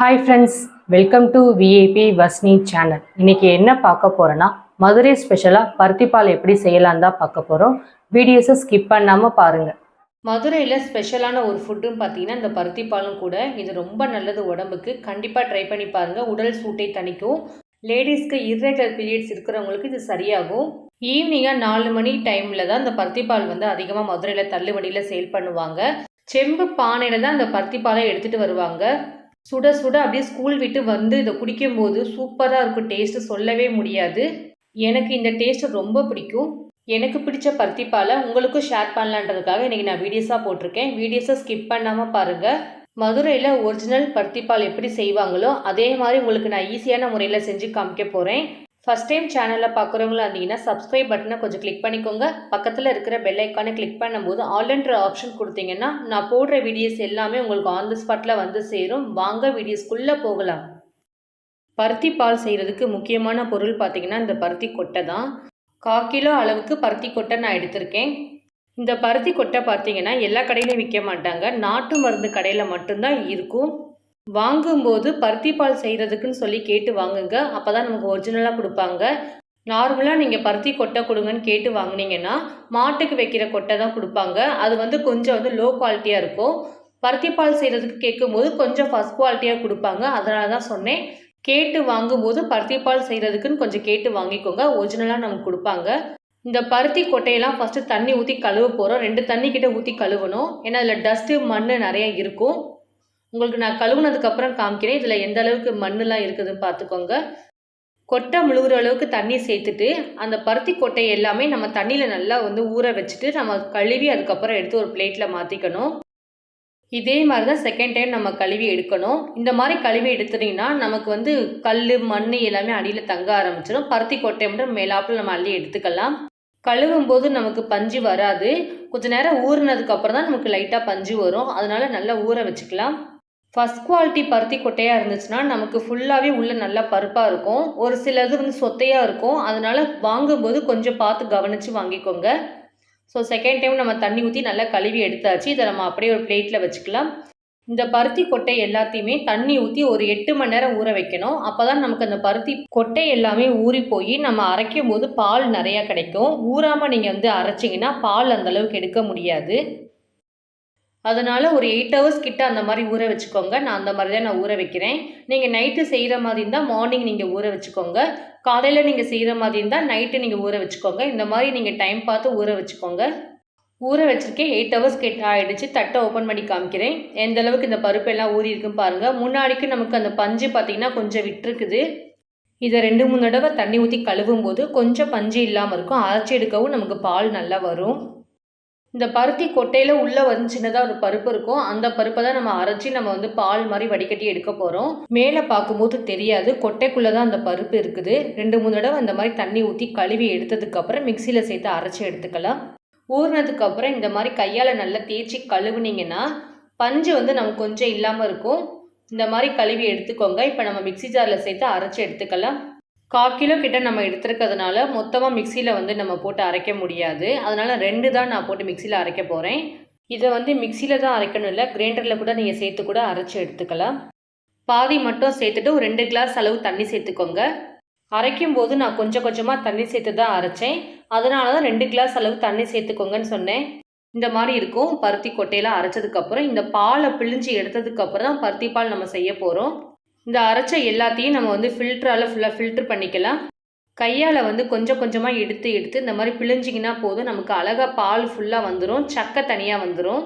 Hi friends welcome to VIP வஸ்னி channel இன்னைக்கு என்ன பார்க்க போகிறேன்னா மதுரை ஸ்பெஷலாக பருத்திப்பால் எப்படி செய்யலாம் தான் பார்க்க போகிறோம் வீடியோஸை ஸ்கிப் பண்ணாமல் பாருங்கள் மதுரையில் ஸ்பெஷலான ஒரு ஃபுட்டுன்னு பார்த்தீங்கன்னா இந்த பருத்திப்பாலும் கூட இது ரொம்ப நல்லது உடம்புக்கு. கண்டிப்பாக ட்ரை பண்ணி பாருங்கள் உடல் சூட்டை தணிக்கும். லேடிஸ்க்கு இர்ரெகுலர் பீரியட்ஸ் இருக்கிறவங்களுக்கு இது சரியாகும். ஈவினிங்காக நாலு மணி டைமில் தான் இந்த பருத்திப்பால் வந்து அதிகமாக மதுரையில் தள்ளுவண்டியில் சேல் பண்ணுவாங்க. செம்பு பானையில் தான் இந்த பருத்திப்பாலை எடுத்துகிட்டு வருவாங்க. சுட சுட அப்படியே ஸ்கூல் விட்டு வந்து இதை குடிக்கும்போது சூப்பராக இருக்கும். டேஸ்ட்டு சொல்லவே முடியாது. எனக்கு இந்த டேஸ்ட்டு ரொம்ப பிடிக்கும். எனக்கு பிடிச்ச பருத்திப்பாலை உங்களுக்கும் ஷேர் பண்ணலான்றதுக்காக இன்றைக்கி நான் வீடியோஸாக போட்டிருக்கேன். வீடியோஸை ஸ்கிப் பண்ணாமல் பாருங்கள் மதுரையில் ஒரிஜினல் பருத்திப்பால் எப்படி செய்வாங்களோ அதே மாதிரி உங்களுக்கு நான் ஈஸியான முறையில் செஞ்சு காமிக்க போகிறேன் ஃபஸ்ட் டைம் சேனலில் பார்க்குறவங்களா இருந்தீங்கன்னா சப்ஸ்கிரைப் பட்டனை கொஞ்சம் கிளிக் பண்ணிக்கோங்க. பக்கத்தில் இருக்கிற பெல் ஐக்கானை கிளிக் பண்ணும்போது ஆல்ன்ற ஆப்ஷன் கொடுத்தீங்கன்னா நான் போடுற வீடியோஸ் எல்லாமே உங்களுக்கு ஆன் த ஸ்பாட்டில் வந்து சேரும். வாங்க வீடியோஸ்குள்ளே போகலாம். பருத்தி பால் செய்கிறதுக்கு முக்கியமான பொருள் பார்த்தீங்கன்னா இந்த பருத்தி கொட்டை தான். கா கிலோ அளவுக்கு பருத்தி கொட்டை நான் எடுத்திருக்கேன். இந்த பருத்தி கொட்டை பார்த்தீங்கன்னா எல்லா கடையிலையும் விற்க மாட்டாங்க. நாட்டு மருந்து கடையில் மட்டும்தான் இருக்கும். வாங்கும்போது பருத்தி பால் செய்கிறதுக்குன்னு சொல்லி கேட்டு வாங்குங்க. அப்போ தான் நமக்கு ஒரிஜினலாக கொடுப்பாங்க. நார்மலாக நீங்கள் பருத்தி கொட்டை கொடுங்கன்னு கேட்டு வாங்கினீங்கன்னா மாட்டுக்கு வைக்கிற கொட்டை தான் கொடுப்பாங்க. அது வந்து கொஞ்சம் வந்து லோ குவாலிட்டியாக இருக்கும். பருத்தி பால் செய்கிறதுக்கு கேட்கும்போது கொஞ்சம் ஃபஸ்ட் குவாலிட்டியாக கொடுப்பாங்க. அதனால தான் சொன்னேன். கேட்டு வாங்கும்போது பருத்தி பால் செய்கிறதுக்குன்னு கொஞ்சம் கேட்டு வாங்கிக்கோங்க. ஒரிஜினலாக நமக்கு கொடுப்பாங்க. இந்த பருத்தி கொட்டையெல்லாம் ஃபஸ்ட்டு தண்ணி ஊற்றி கழுவ போகிறோம் ரெண்டு தண்ணி கிட்ட ஊற்றி கழுவணும். ஏன்னா அதில் டஸ்ட்டு மண் நிறைய இருக்கும். உங்களுக்கு நான் கழுவுனதுக்கப்புறம் காமிக்கிறேன். இதில் எந்த அளவுக்கு மண்ணெலாம் இருக்குதுன்னு பார்த்துக்கோங்க கொட்டை முழுகிற அளவுக்கு தண்ணி சேர்த்துட்டு அந்த பருத்தி கொட்டை எல்லாமே நம்ம தண்ணியில் நல்லா வந்து ஊற வச்சுட்டு நம்ம கழுவி அதுக்கப்புறம் எடுத்து ஒரு பிளேட்டில் மாற்றிக்கணும் இதே மாதிரி தான் செகண்ட் டைம் நம்ம கழுவி எடுக்கணும். இந்த மாதிரி கழுவி எடுத்துட்டிங்கன்னா நமக்கு வந்து கல் மண் எல்லாமே அடியில் தங்க ஆரம்பிச்சிடும் பருத்தி கொட்டை மட்டும் மேலாப்பில் நம்ம அள்ளி எடுத்துக்கலாம். கழுவும் போது நமக்கு பஞ்சு வராது. கொஞ்ச நேரம் ஊறினதுக்கு அப்புறம் தான் நமக்கு லைட்டாக பஞ்சு வரும். அதனால நல்லா ஊற வச்சுக்கலாம். ஃபஸ்ட் குவாலிட்டி பருத்தி கொட்டையாக இருந்துச்சுன்னா நமக்கு ஃபுல்லாகவே உள்ளே நல்லா பருப்பாக இருக்கும். ஒரு சிலது வந்து சொத்தையாக இருக்கும். அதனால் வாங்கும்போது கொஞ்சம் பார்த்து கவனித்து வாங்கிக்கோங்க. ஸோ செகண்ட் டைம் நம்ம தண்ணி ஊற்றி நல்லா கழுவி எடுத்தாச்சு. இதை நம்ம அப்படியே ஒரு பிளேட்டில் வச்சுக்கலாம். இந்த பருத்தி கொட்டை எல்லாத்தையுமே தண்ணி ஊற்றி ஒரு எட்டு மணி நேரம் ஊற வைக்கணும். அப்போ தான் நமக்கு அந்த பருத்தி கொட்டை எல்லாமே ஊறி போய் நம்ம அரைக்கும் போது பால் நிறையா கிடைக்கும். ஊறாமல் நீங்கள் வந்து அரைச்சிங்கன்னா பால் அந்தளவுக்கு எடுக்க முடியாது. அதனால் ஒரு எயிட் ஹவர்ஸ் கிட்ட அந்த மாதிரி ஊற வச்சுக்கோங்க. நான் அந்த மாதிரி தான் நான் ஊற வைக்கிறேன். நீங்கள் நைட்டு செய்கிற மாதிரி இருந்தால் மார்னிங் நீங்கள் ஊற வச்சுக்கோங்க. காலையில் நீங்கள் செய்கிற மாதிரி இருந்தால் நைட்டு நீங்கள் ஊற வச்சுக்கோங்க. இந்த மாதிரி நீங்கள் டைம் பார்த்து ஊற வச்சுக்கோங்க. ஊற வச்சுருக்கேன். எயிட் ஹவர்ஸ் கிட்ட ஆகிடுச்சு தட்டை ஓப்பன் பண்ணி காமிக்கிறேன். எந்த அளவுக்கு இந்த பருப்பு எல்லாம் ஊறி இருக்குன்னு பாருங்கள் முன்னாடிக்கு நமக்கு அந்த பஞ்சு பார்த்திங்கன்னா கொஞ்சம் விட்டுருக்குது. இதை ரெண்டு மூணு தடவை தண்ணி ஊற்றி கழுவும் போது கொஞ்சம் பஞ்சு இல்லாமல் இருக்கும். அரைச்சி எடுக்கவும் நமக்கு பால் நல்லா வரும். இந்த பருத்தி கொட்டையில் உள்ளே வந்து சின்னதாக ஒரு பருப்பு இருக்கும். அந்த பருப்பை தான் நம்ம அரைச்சி நம்ம வந்து பால் மாதிரி வடிகட்டி எடுக்க போகிறோம் மேலே பார்க்கும்போது தெரியாது. கொட்டைக்குள்ளே தான் அந்த பருப்பு இருக்குது. ரெண்டு மூணு தடவை அந்த மாதிரி தண்ணி ஊற்றி கழுவி எடுத்ததுக்கப்புறம் மிக்சியில் சேர்த்து அரைச்சி எடுத்துக்கலாம். ஊறினதுக்கப்புறம் இந்த மாதிரி கையால் நல்லா தேய்ச்சி கழுவுனீங்கன்னா பஞ்சு வந்து நமக்கு கொஞ்சம் இல்லாமல் இருக்கும். இந்த மாதிரி கழுவி எடுத்துக்கோங்க. இப்போ நம்ம மிக்சி ஜாரில் சேர்த்து அரைச்சி எடுத்துக்கலாம். கால் கிலோ கிட்ட நம்ம எடுத்துருக்கிறதுனால மொத்தமாக மிக்சியில் வந்து நம்ம போட்டு அரைக்க முடியாது. அதனால் ரெண்டு தான் நான் போட்டு மிக்சியில் அரைக்க போகிறேன் இதை வந்து மிக்சியில் தான் அரைக்கணும் இல்லை கிரைண்டரில் கூட நீங்கள் சேர்த்து கூட அரைச்சி எடுத்துக்கலாம். பாதி மட்டும் சேர்த்துட்டு ஒரு ரெண்டு கிளாஸ் அளவு தண்ணி சேர்த்துக்கோங்க. அரைக்கும் போது நான் கொஞ்சம் கொஞ்சமாக தண்ணி சேர்த்து தான் அரைச்சேன். அதனால தான் ரெண்டு கிளாஸ் அளவு தண்ணி சேர்த்துக்கோங்கன்னு சொன்னேன். இந்த மாதிரி இருக்கும். பருத்தி கொட்டையில் அரைச்சதுக்கப்புறம் இந்த பாலை பிழிஞ்சு எடுத்ததுக்கப்புறம் தான் பருத்தி பால் நம்ம செய்ய போகிறோம் இந்த அரைச்ச எல்லாத்தையும் நம்ம வந்து ஃபில்டரால் ஃபுல்லாக ஃபில்ட்ரு பண்ணிக்கலாம். கையால் வந்து கொஞ்சம் கொஞ்சமாக எடுத்து எடுத்து இந்த மாதிரி பிழிஞ்சிங்கன்னா போதும். நமக்கு அழகாக பால் ஃபுல்லாக வந்துடும் சக்கை தனியாக வந்துடும்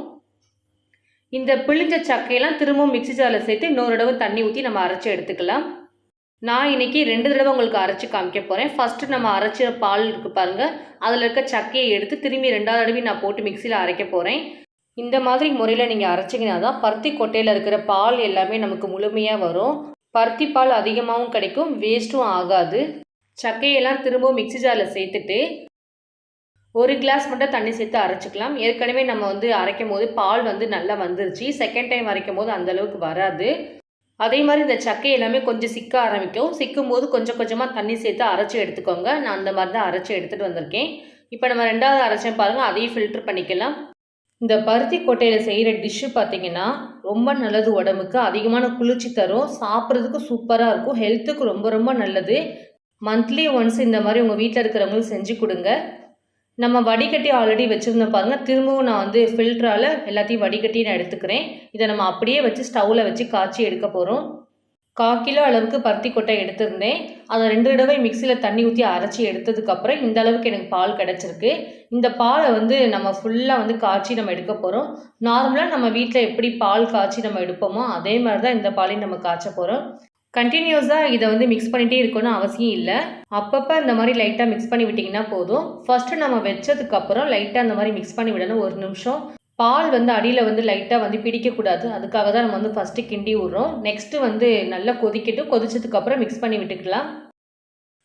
இந்த பிழிஞ்ச சக்கையெல்லாம் திரும்பவும் மிக்சி ஜாரில் சேர்த்து இன்னொரு தடவை தண்ணி ஊற்றி நம்ம அரைச்சி எடுத்துக்கலாம். நான் இன்றைக்கி ரெண்டு தடவை உங்களுக்கு அரைச்சி காமிக்க போகிறேன் ஃபஸ்ட்டு நம்ம அரைச்ச பால் இருக்குது பாருங்கள் அதில் இருக்க சக்கையை எடுத்து திரும்பி ரெண்டாவது தடவை நான் போட்டு மிக்சியில் அரைக்க போகிறேன் இந்த மாதிரி முறையில் நீங்கள் அரைச்சிங்கன்னா தான் பருத்தி கொட்டையில் இருக்கிற பால் எல்லாமே நமக்கு முழுமையாக வரும். பருத்தி பால் அதிகமாகவும் கிடைக்கும் வேஸ்ட்டும் ஆகாது. சக்கையெல்லாம் திரும்பவும் மிக்சி ஜாரில் சேர்த்துட்டு ஒரு கிளாஸ் மட்டும் தண்ணி சேர்த்து அரைச்சிக்கலாம். ஏற்கனவே நம்ம வந்து அரைக்கும் போது பால் வந்து நல்லா வந்துருச்சு. செகண்ட் டைம் அரைக்கும் போது அந்தளவுக்கு வராது. அதே மாதிரி இந்த சக்கை எல்லாமே கொஞ்சம் சிக்க ஆரம்பிக்கும். சிக்கும் போது கொஞ்சம் கொஞ்சமாக தண்ணி சேர்த்து அரைச்சி எடுத்துக்கோங்க. நான் அந்த மாதிரி தான் அரைச்சி எடுத்துகிட்டு வந்திருக்கேன். இப்போ நம்ம ரெண்டாவது அரைச்சேன் பாருங்கள் அதையும் ஃபில்ட்ரு பண்ணிக்கலாம். இந்த பருத்தி கொட்டையில் செய்கிற டிஷ்ஷு பார்த்தீங்கன்னா ரொம்ப நல்லது உடம்புக்கு. அதிகமான குளிர்ச்சி தரும். சாப்பிட்றதுக்கு சூப்பராக இருக்கும். ஹெல்த்துக்கு ரொம்ப ரொம்ப நல்லது. மந்த்லி ஒன்ஸ் இந்த மாதிரி உங்கள் வீட்டில் இருக்கிறவங்களுக்கு செஞ்சு கொடுங்க. நம்ம வடிகட்டி ஆல்ரெடி வச்சுருந்தோம் பாருங்கள் திரும்பவும் நான் வந்து ஃபில்டரால் எல்லாத்தையும் வடிகட்டி நான் எடுத்துக்கிறேன். இதை நம்ம அப்படியே வச்சு ஸ்டவ்வில் வச்சு காய்ச்சி எடுக்க போகிறோம் கால் கிலோ அளவுக்கு பருத்தி கொட்டை எடுத்திருந்தேன். அதை ரெண்டு தடவை மிக்சியில் தண்ணி ஊற்றி அரைச்சி எடுத்ததுக்கப்புறம் இந்த அளவுக்கு எனக்கு பால் கிடச்சிருக்கு. இந்த பாலை வந்து நம்ம ஃபுல்லாக வந்து காய்ச்சி நம்ம எடுக்க போகிறோம் நார்மலாக நம்ம வீட்டில் எப்படி பால் காய்ச்சி நம்ம எடுப்போமோ அதே மாதிரி தான் இந்த பாலையும் நம்ம காய்ச்ச போகிறோம் கண்டினியூஸாக இதை வந்து மிக்ஸ் பண்ணிகிட்டே இருக்கணும்னு அவசியம் இல்லை. அப்பப்போ இந்த மாதிரி லைட்டாக மிக்ஸ் பண்ணி விட்டிங்கன்னா போதும். ஃபஸ்ட்டு நம்ம வச்சதுக்கப்புறம் லைட்டாக அந்த மாதிரி மிக்ஸ் பண்ணி விடணும் ஒரு நிமிஷம். பால் வந்து அடியில் வந்து லைட்டாக வந்து பிடிக்கக்கூடாது. அதுக்காக தான் நம்ம வந்து ஃபஸ்ட்டு கிண்டி விட்றோம் நெக்ஸ்ட்டு வந்து நல்லா கொதிக்கிட்டு கொதிச்சதுக்கப்புறம் மிக்ஸ் பண்ணி விட்டுக்கலாம்.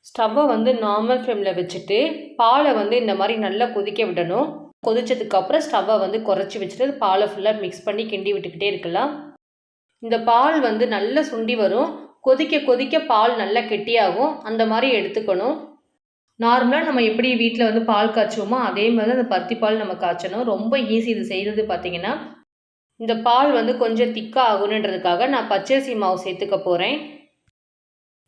ஸ்டவ்வை வந்து நார்மல் ஃப்ளேமில் வச்சுட்டு பாலை வந்து இந்த மாதிரி நல்லா கொதிக்க விடணும். கொதிச்சதுக்கப்புறம் ஸ்டவ்வை வந்து குறைச்சி வச்சுட்டு பாலை ஃபுல்லாக மிக்ஸ் பண்ணி கிண்டி விட்டுக்கிட்டே இருக்கலாம். இந்த பால் வந்து நல்லா சுண்டி வரும். கொதிக்க கொதிக்க பால் நல்லா கெட்டியாகும். அந்த மாதிரி எடுத்துக்கணும். நார்மலாக நம்ம எப்படி வீட்டில் வந்து பால் காய்ச்சுவோமோ அதே மாதிரி அந்த பருத்தி பால் நம்ம காய்ச்சணும். ரொம்ப ஈஸி இது செய்கிறது பார்த்தீங்கன்னா இந்த பால் வந்து கொஞ்சம் திக்காக ஆகணுன்றதுக்காக நான் பச்சரிசி மாவு சேர்த்துக்க போகிறேன்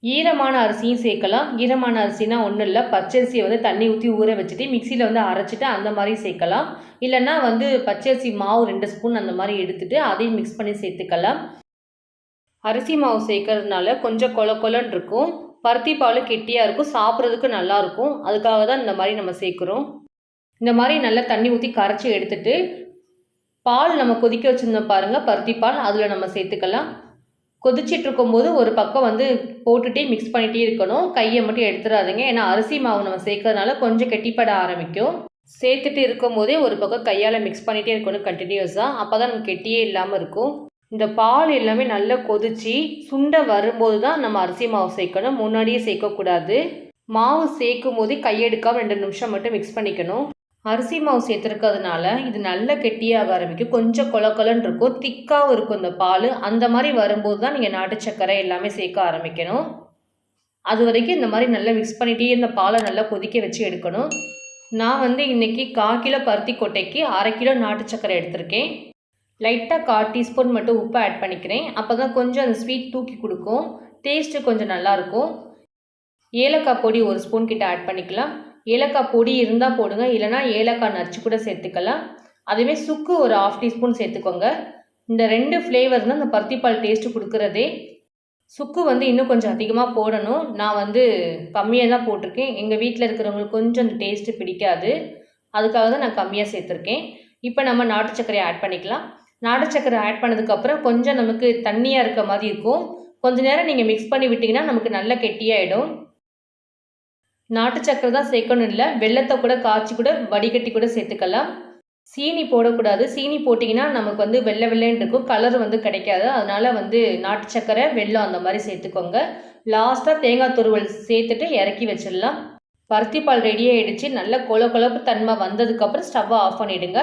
ஈரமான அரிசியும் சேர்க்கலாம். ஈரமான அரிசினா ஒன்றும் இல்லை பச்சரிசியை வந்து தண்ணி ஊற்றி ஊற வச்சுட்டு மிக்சியில் வந்து அரைச்சிட்டு அந்த மாதிரி சேர்க்கலாம். இல்லைன்னா வந்து பச்சரிசி மாவு ரெண்டு ஸ்பூன் அந்த மாதிரி எடுத்துகிட்டு அதையும் மிக்ஸ் பண்ணி சேர்த்துக்கலாம். அரிசி மாவு சேர்க்கறதுனால கொஞ்சம் கொல கொலன்னு இருக்கும். பருத்தி பால் கெட்டியாக இருக்கும் சாப்பிட்றதுக்கு நல்லாயிருக்கும் அதுக்காக தான் இந்த மாதிரி நம்ம சேர்க்குறோம். இந்த மாதிரி நல்லா தண்ணி ஊற்றி கரைச்சி எடுத்துட்டு பால் நம்ம கொதிக்க வச்சுருந்தோம் பாருங்கள் பருத்தி பால். அதில் நம்ம சேர்த்துக்கலாம். கொதிச்சிட்டு இருக்கும்போது ஒரு பக்கம் வந்து போட்டுகிட்டே மிக்ஸ் பண்ணிகிட்டே இருக்கணும். கையை மட்டும் எடுத்துடாதீங்க ஏன்னா அரிசி மாவு நம்ம சேர்க்கறதுனால கொஞ்சம் கெட்டிப்பட ஆரம்பிக்கும். சேர்த்துட்டு இருக்கும் போதே ஒரு பக்கம் கையால் மிக்ஸ் பண்ணிகிட்டே இருக்கணும் கண்டினியூஸாக அப்போ தான் நமக்கு கெட்டியே இல்லாமல் இருக்கும். இந்த பால் எல்லாமே நல்லா கொதிச்சு சுண்ட வரும்போது தான் நம்ம அரிசி மாவு சேர்க்கணும். முன்னாடியே சேர்க்கக்கூடாது. மாவு சேர்க்கும் போதே கையெடுக்காமல் ரெண்டு நிமிஷம் மட்டும் மிக்ஸ் பண்ணிக்கணும். அரிசி மாவு சேர்த்துருக்கிறதுனால இது நல்ல கெட்டியாக ஆரம்பிக்கும் கொஞ்சம் கொல இருக்கும். திக்காகவும் இருக்கும் இந்த பால். அந்த மாதிரி வரும்போது தான் நீங்கள் நாட்டு சர்க்கரை எல்லாமே சேர்க்க ஆரம்பிக்கணும். அது வரைக்கும் இந்த மாதிரி நல்லா மிக்ஸ் பண்ணிகிட்டே இந்த பாலை நல்லா கொதிக்க வச்சு எடுக்கணும். நான் வந்து இன்றைக்கி கால் கிலோ பருத்தி கொட்டைக்கு அரை கிலோ நாட்டு சர்க்கரை எடுத்திருக்கேன். லைட்டாக கால் டீஸ்பூன் மட்டும் உப்பு ஆட் பண்ணிக்கிறேன். அப்போ தான் கொஞ்சம் அந்த ஸ்வீட் தூக்கி கொடுக்கும். டேஸ்ட்டு கொஞ்சம் நல்லாயிருக்கும் ஏலக்காய் பொடி ஒரு ஸ்பூன் கிட்ட ஆட் பண்ணிக்கலாம். ஏலக்காய் பொடி இருந்தால் போடுங்க. இல்லைனா ஏலக்காய் நச்சு கூட சேர்த்துக்கலாம். அதுவே சுக்கு ஒரு ஆஃப் டீஸ்பூன் சேர்த்துக்கோங்க. இந்த ரெண்டு ஃப்ளேவர் தான் இந்த பருத்திப்பால் டேஸ்ட்டு கொடுக்குறதே சுக்கு வந்து இன்னும் கொஞ்சம் அதிகமாக போடணும். நான் வந்து கம்மியாக தான் போட்டிருக்கேன். எங்கள் வீட்டில் இருக்கிறவங்களுக்கு கொஞ்சம் அந்த டேஸ்ட்டு பிடிக்காது. அதுக்காக தான் நான் கம்மியாக சேர்த்துருக்கேன். இப்போ நம்ம நாட்டு சர்க்கரையை ஆட் பண்ணிக்கலாம். நாடு சக்கரை ஆட் பண்ணதுக்கப்புறம் கொஞ்சம் நமக்கு தண்ணியாக இருக்க மாதிரி இருக்கும். கொஞ்ச நேரம் நீங்கள் மிக்ஸ் பண்ணி விட்டிங்கன்னா நமக்கு நல்லா கெட்டியாயிடும். நாட்டு சக்கரை தான் சேர்க்கணும் இல்லை வெள்ளத்தை கூட காய்ச்சி கூட வடிகட்டி கூட சேர்த்துக்கலாம். சீனி போடக்கூடாது. சீனி போட்டிங்கன்னா நமக்கு வந்து வெள்ளை வெள்ளைன்னு இருக்கும். கலர் வந்து கிடைக்காது. அதனால் வந்து நாட்டு சக்கரை வெள்ளம் அந்த மாதிரி சேர்த்துக்கோங்க. லாஸ்ட்டாக தேங்காய் துருவல் சேர்த்துட்டு இறக்கி வச்சிடலாம். பருத்தி பால் ரெடி ஆகிடுச்சு நல்ல கொல கொழப்பு தன்மை வந்ததுக்கப்புறம் ஸ்டவ்வை ஆஃப் பண்ணிவிடுங்க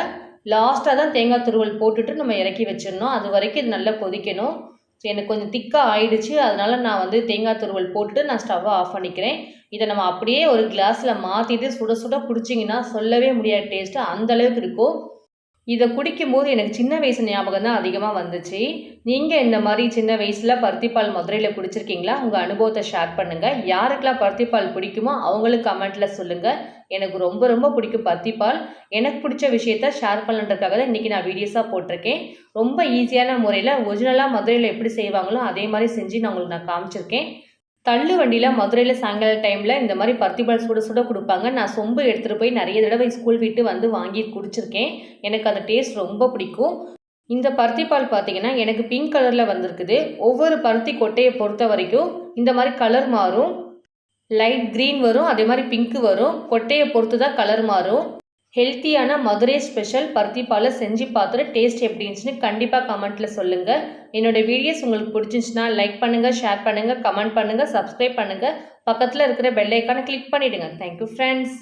லாஸ்ட்டாக தான் தேங்காய் துருவல் போட்டுட்டு நம்ம இறக்கி வச்சிடணும். அது வரைக்கும் இது நல்லா கொதிக்கணும். ஸோ எனக்கு கொஞ்சம் திக்காக ஆயிடுச்சு. அதனால் நான் வந்து தேங்காய் துருவல் போட்டு நான் ஸ்டவ்வை ஆஃப் பண்ணிக்கிறேன். இதை நம்ம அப்படியே ஒரு கிளாஸில் மாற்றிட்டு சுட சுட குடிச்சிங்கன்னா சொல்லவே முடியாத டேஸ்ட்டு அந்தளவுக்கு இருக்கும். இதை குடிக்கும்போது எனக்கு சின்ன வயசு ஞாபகம் தான் அதிகமாக வந்துச்சு. நீங்கள் இந்த மாதிரி சின்ன வயசில் பருத்திப்பால் மதுரையில் குடிச்சிருக்கீங்களா? உங்கள் அனுபவத்தை ஷேர் பண்ணுங்கள் யாருக்கெல்லாம் பருத்திப்பால் பிடிக்குமோ அவங்களும் கமெண்ட்டில் சொல்லுங்கள் எனக்கு ரொம்ப ரொம்ப பிடிக்கும் பருத்திப்பால். எனக்கு பிடிச்ச விஷயத்த ஷேர் பண்ணுறதுக்காக தான் இன்றைக்கி நான் வீடியோஸாக போட்டிருக்கேன். ரொம்ப ஈஸியான முறையில் ஒரிஜினலாக மதுரையில் எப்படி செய்வாங்களோ அதே மாதிரி செஞ்சு நான் உங்களுக்கு நான் காமிச்சிருக்கேன். தள்ளு வண்டியில் மதுரையில் சாயங்கால டைமில் இந்த மாதிரி பருத்திப்பால் சுட சுட கொடுப்பாங்க. நான் சொம்பு எடுத்துகிட்டு போய் நிறைய தடவை ஸ்கூல் விட்டு வந்து வாங்கி குடிச்சிருக்கேன். எனக்கு அந்த டேஸ்ட் ரொம்ப பிடிக்கும். இந்த பருத்தி பால் பார்த்தீங்கன்னா எனக்கு பிங்க் கலரில் வந்திருக்குது. ஒவ்வொரு பருத்தி கொட்டையை பொறுத்த வரைக்கும் இந்த மாதிரி கலர் மாறும். லைட் க்ரீன் வரும் அதே மாதிரி பிங்க்கு வரும். கொட்டையை பொறுத்து தான் கலர் மாறும். ஹெல்த்தியான மதுரை ஸ்பெஷல் பருத்திபாலை செஞ்சு பார்த்துட்டு டேஸ்ட் எப்படி இருந்துச்சுன்னு கண்டிப்பாக கமெண்ட்டில் சொல்லுங்கள் என்னோடய வீடியோஸ் உங்களுக்கு பிடிச்சிருந்துச்சுன்னா லைக் பண்ணுங்கள் ஷேர் பண்ணுங்கள் கமெண்ட் பண்ணுங்கள் சப்ஸ்கிரைப் பண்ணுங்கள் பக்கத்தில் இருக்கிற பெல் ஐக்கானை கிளிக் பண்ணிவிடுங்க தேங்க்யூ ஃப்ரெண்ட்ஸ்